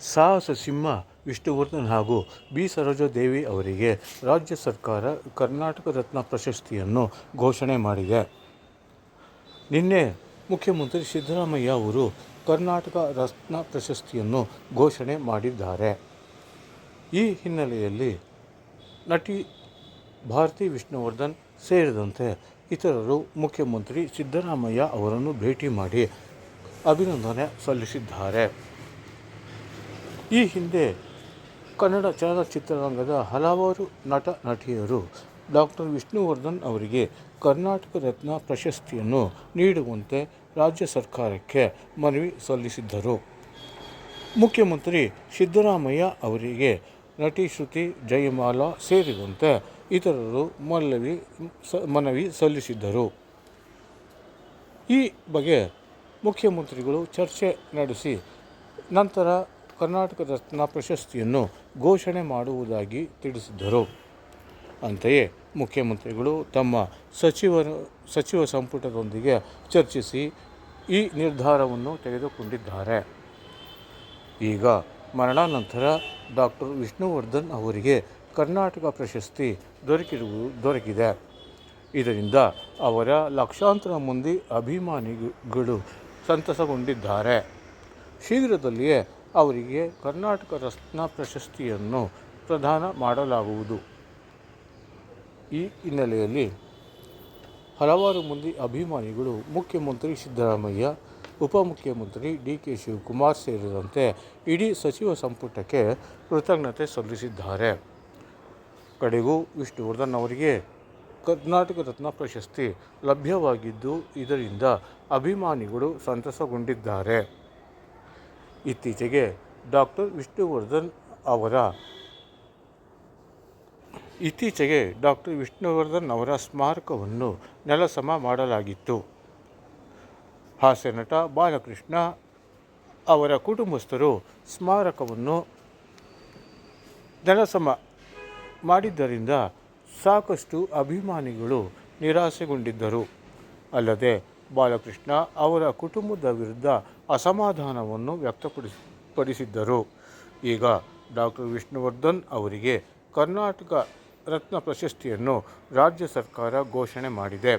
ಸಾಹಸ ಸಿಂಹ, ವಿಷ್ಣುವರ್ಧನ್ ಹಾಗೂ ಬಿ. ಸರೋಜಾದೇವಿ ಅವರಿಗೆ ರಾಜ್ಯ ಸರ್ಕಾರ ಕರ್ನಾಟಕ ರತ್ನ ಪ್ರಶಸ್ತಿಯನ್ನು ಘೋಷಣೆ ಮಾಡಿದೆ. ನಿನ್ನೆ ಮುಖ್ಯಮಂತ್ರಿ ಸಿದ್ದರಾಮಯ್ಯ ಅವರು ಕರ್ನಾಟಕ ರತ್ನ ಪ್ರಶಸ್ತಿಯನ್ನು ಘೋಷಣೆ ಮಾಡಿದ್ದಾರೆ. ಈ ಹಿನ್ನೆಲೆಯಲ್ಲಿ ನಟಿ ಭಾರತಿ ವಿಷ್ಣುವರ್ಧನ್ ಸೇರಿದಂತೆ ಇತರರು ಮುಖ್ಯಮಂತ್ರಿ ಸಿದ್ದರಾಮಯ್ಯ ಅವರನ್ನು ಭೇಟಿ ಮಾಡಿ ಅಭಿನಂದನೆ ಸಲ್ಲಿಸಿದ್ದಾರೆ. ಈ ಹಿಂದೆ ಕನ್ನಡ ಚಲನಚಿತ್ರರಂಗದ ಹಲವಾರು ನಟ ನಟಿಯರು ಡಾಕ್ಟರ್ ವಿಷ್ಣುವರ್ಧನ್ ಅವರಿಗೆ ಕರ್ನಾಟಕ ರತ್ನ ಪ್ರಶಸ್ತಿಯನ್ನು ನೀಡುವಂತೆ ರಾಜ್ಯ ಸರ್ಕಾರಕ್ಕೆ ಮನವಿ ಸಲ್ಲಿಸಿದ್ದರು. ಮುಖ್ಯಮಂತ್ರಿ ಸಿದ್ದರಾಮಯ್ಯ ಅವರಿಗೆ ನಟಿ ಶ್ರುತಿ ಜಯಮಾಲಾ ಸೇರಿದಂತೆ ಇತರರು ಮಲ್ಲವಿ ಮನವಿ ಸಲ್ಲಿಸಿದ್ದರು. ಈ ಬಗ್ಗೆ ಮುಖ್ಯಮಂತ್ರಿಗಳು ಚರ್ಚೆ ನಡೆಸಿ ನಂತರ ಕರ್ನಾಟಕ ರತ್ನ ಪ್ರಶಸ್ತಿಯನ್ನು ಘೋಷಣೆ ಮಾಡುವುದಾಗಿ ತಿಳಿಸಿದರು ಅಂತೆಯೇ ಮುಖ್ಯಮಂತ್ರಿಗಳು ತಮ್ಮ ಸಚಿವರು, ಸಚಿವ ಸಂಪುಟದೊಂದಿಗೆ ಚರ್ಚಿಸಿ ಈ ನಿರ್ಧಾರವನ್ನು ತೆಗೆದುಕೊಂಡಿದ್ದಾರೆ. ಈಗ ಮರಣಾನಂತರ ಡಾಕ್ಟರ್ ವಿಷ್ಣುವರ್ಧನ್ ಅವರಿಗೆ ಕರ್ನಾಟಕ ಪ್ರಶಸ್ತಿ ದೊರಕಿರುವುದು ದೊರಕಿದೆ. ಇದರಿಂದ ಅವರ ಲಕ್ಷಾಂತರ ಮಂದಿ ಅಭಿಮಾನಿಗಳು ಸಂತಸಗೊಂಡಿದ್ದಾರೆ. ಶೀಘ್ರದಲ್ಲಿಯೇ ಅವರಿಗೆ ಕರ್ನಾಟಕ ರತ್ನ ಪ್ರಶಸ್ತಿಯನ್ನು ಪ್ರದಾನ ಮಾಡಲಾಗುವುದು. ಈ ಹಿನ್ನೆಲೆಯಲ್ಲಿ ಹಲವಾರು ಮಂದಿ ಅಭಿಮಾನಿಗಳು, ಮುಖ್ಯಮಂತ್ರಿ ಸಿದ್ದರಾಮಯ್ಯ, ಉಪಮುಖ್ಯಮಂತ್ರಿ ಡಿ ಕೆ ಶಿವಕುಮಾರ್ ಸೇರಿದಂತೆ ಇಡೀ ಸಚಿವ ಸಂಪುಟಕ್ಕೆ ಕೃತಜ್ಞತೆ ಸಲ್ಲಿಸಿದ್ದಾರೆ. ಕಡೆಗೂ ವಿಷ್ಣುವರ್ಧನ್ ಅವರಿಗೆ ಕರ್ನಾಟಕ ರತ್ನ ಪ್ರಶಸ್ತಿ ಲಭ್ಯವಾಗಿದ್ದು, ಇದರಿಂದ ಅಭಿಮಾನಿಗಳು ಸಂತಸಗೊಂಡಿದ್ದಾರೆ. ಇತ್ತೀಚೆಗೆ ಡಾಕ್ಟರ್ ವಿಷ್ಣುವರ್ಧನ್ ಅವರ ಇತ್ತೀಚೆಗೆ ಡಾಕ್ಟರ್ ವಿಷ್ಣುವರ್ಧನ್ ಅವರ ಸ್ಮಾರಕವನ್ನು ನೆಲಸಮ ಮಾಡಲಾಗಿತ್ತು. ಹಾಸ್ಯ ನಟ ಬಾಲಕೃಷ್ಣ ಅವರ ಕುಟುಂಬಸ್ಥರು ಸ್ಮಾರಕವನ್ನು ನೆಲಸಮ ಮಾಡಿದ್ದರಿಂದ ಸಾಕಷ್ಟು ಅಭಿಮಾನಿಗಳು ನಿರಾಸೆಗೊಂಡಿದ್ದರು. ಅಲ್ಲದೆ ಬಾಲಕೃಷ್ಣ ಅವರ ಕುಟುಂಬದ ವಿರುದ್ಧ ಅಸಮಾಧಾನವನ್ನು ವ್ಯಕ್ತಪಡಿಸಿದ್ದರು. ಪಡಿಸಿದ್ದರು ಈಗ ಡಾಕ್ಟರ್ ವಿಷ್ಣುವರ್ಧನ್ ಅವರಿಗೆ ಕರ್ನಾಟಕ ರತ್ನ ಪ್ರಶಸ್ತಿಯನ್ನು ರಾಜ್ಯ ಸರ್ಕಾರ ಘೋಷಣೆ ಮಾಡಿದೆ.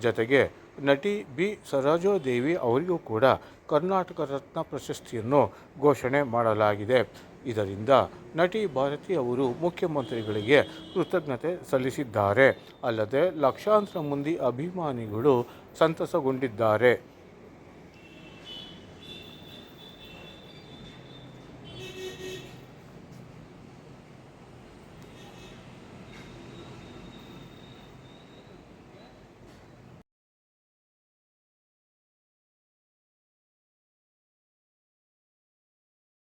ಜತೆಗೆ ನಟಿ ಬಿ. ಸರೋಜಾದೇವಿ ಅವರಿಗೂ ಕೂಡ ಕರ್ನಾಟಕ ರತ್ನ ಪ್ರಶಸ್ತಿಯನ್ನು ಘೋಷಣೆ ಮಾಡಲಾಗಿದೆ. ಇದರಿಂದ ನಟಿ ಭಾರತಿ ಅವರು ಮುಖ್ಯಮಂತ್ರಿಗಳಿಗೆ ಕೃತಜ್ಞತೆ ಸಲ್ಲಿಸಿದ್ದಾರೆ. ಅಲ್ಲದೆ ಲಕ್ಷಾಂತರ ಮಂದಿ ಅಭಿಮಾನಿಗಳು ಸಂತಸಗೊಂಡಿದ್ದಾರೆ.